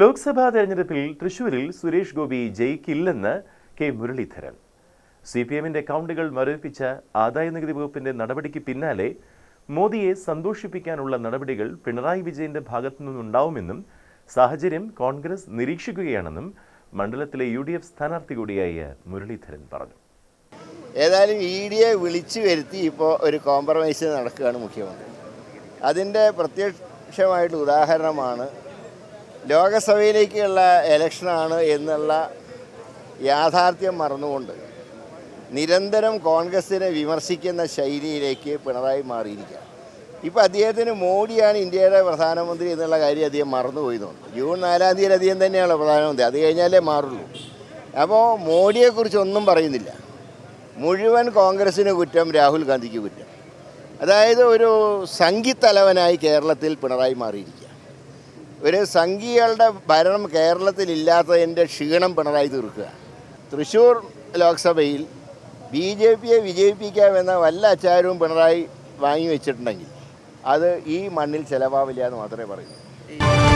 ലോക്സഭാ തെരഞ്ഞെടുപ്പിൽ തൃശൂരിൽ സുരേഷ് ഗോപി ജയിക്കില്ലെന്ന് കെ മുരളീധരൻ. സി പി എമ്മിന്റെ അക്കൗണ്ടുകൾ മരവിപ്പിച്ച ആദായനികുതി വകുപ്പിന്റെ നടപടിക്ക് പിന്നാലെ മോദിയെ സന്തോഷിപ്പിക്കാനുള്ള നടപടികൾ പിണറായി വിജയന്റെ ഭാഗത്തു നിന്നുണ്ടാവുമെന്നും സാഹചര്യം കോൺഗ്രസ് നിരീക്ഷിക്കുകയാണെന്നും മണ്ഡലത്തിലെ യു ഡി എഫ് സ്ഥാനാർത്ഥി കൂടിയായ മുരളീധരൻ പറഞ്ഞു. ഏതായാലും ഇ ഡിയെ വിളിച്ചു വരുത്തി ഇപ്പോൾ ഒരു കോംപ്രമൈസ് നടക്കുകയാണ് മുഖ്യമന്ത്രി. അതിന്റെ പ്രത്യക്ഷമായിട്ടുള്ള ഉദാഹരണമാണ് ലോകസഭയിലേക്കുള്ള ഇലക്ഷനാണ് എന്നുള്ള യാഥാർത്ഥ്യം മറന്നുകൊണ്ട് നിരന്തരം കോൺഗ്രസിനെ വിമർശിക്കുന്ന ശൈലിയിലേക്ക് പിണറായി മാറിയിരിക്കുക ഇപ്പോൾ അദ്ദേഹത്തിന് മോഡിയാണ് ഇന്ത്യയുടെ പ്രധാനമന്ത്രി എന്നുള്ള കാര്യം അദ്ദേഹം മറന്നുപോയി തോന്നുന്നു. ജൂൺ നാലാം തീയതി അദ്ദേഹം തന്നെയാണ് പ്രധാനമന്ത്രി. അത് കഴിഞ്ഞാലേ മാറുള്ളൂ. അപ്പോൾ മോഡിയെക്കുറിച്ച് ഒന്നും പറയുന്നില്ല. മുഴുവൻ കോൺഗ്രസിന് കുറ്റം രാഹുൽ ഗാന്ധിക്ക് കുറ്റം. അതായത് ഒരു സംഘിത്തലവനായി കേരളത്തിൽ പിണറായി മാറിയിരിക്കുക ഒരു സംഘികളുടെ ഭരണം കേരളത്തിൽ ഇല്ലാത്തതിന്റെ ക്ഷീണം പിണറായി തീർക്കുക. തൃശ്ശൂർ ലോക്സഭയിൽ ബി ജെ പിയെ വിജയിപ്പിക്കാമെന്ന വല്ല അച്ചാരവും പിണറായി വാങ്ങി വെച്ചിട്ടുണ്ടെങ്കിൽ അത് ഈ മണ്ണിൽ ചിലവാവില്ല എന്ന് മാത്രമേ പറയൂ